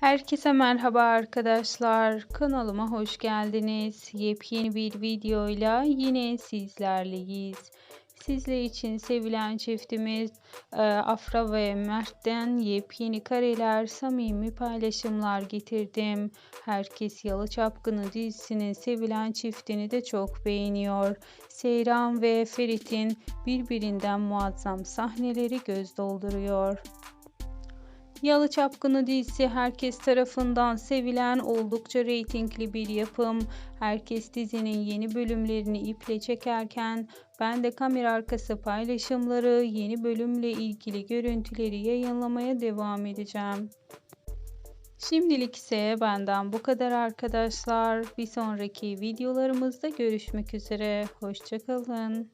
Herkese merhaba arkadaşlar. Kanalıma hoş geldiniz. Yepyeni bir videoyla yine sizlerleyiz. Sizler için sevilen çiftimiz e, Afra ve Mert'ten yepyeni kareler, samimi paylaşımlar getirdim. Herkes Yalı Çapkını dizisinin sevilen çiftini de çok beğeniyor. Seyran ve Ferit'in birbirinden muazzam sahneleri göz dolduruyor. Yalı Çapkını dizisi herkes tarafından sevilen oldukça reytingli bir yapım. Herkes dizinin yeni bölümlerini iple çekerken ben de kamera arkası paylaşımları, yeni bölümle ilgili görüntüleri yayınlamaya devam edeceğim. Şimdilik ise benden bu kadar arkadaşlar. Bir sonraki videolarımızda görüşmek üzere. Hoşçakalın.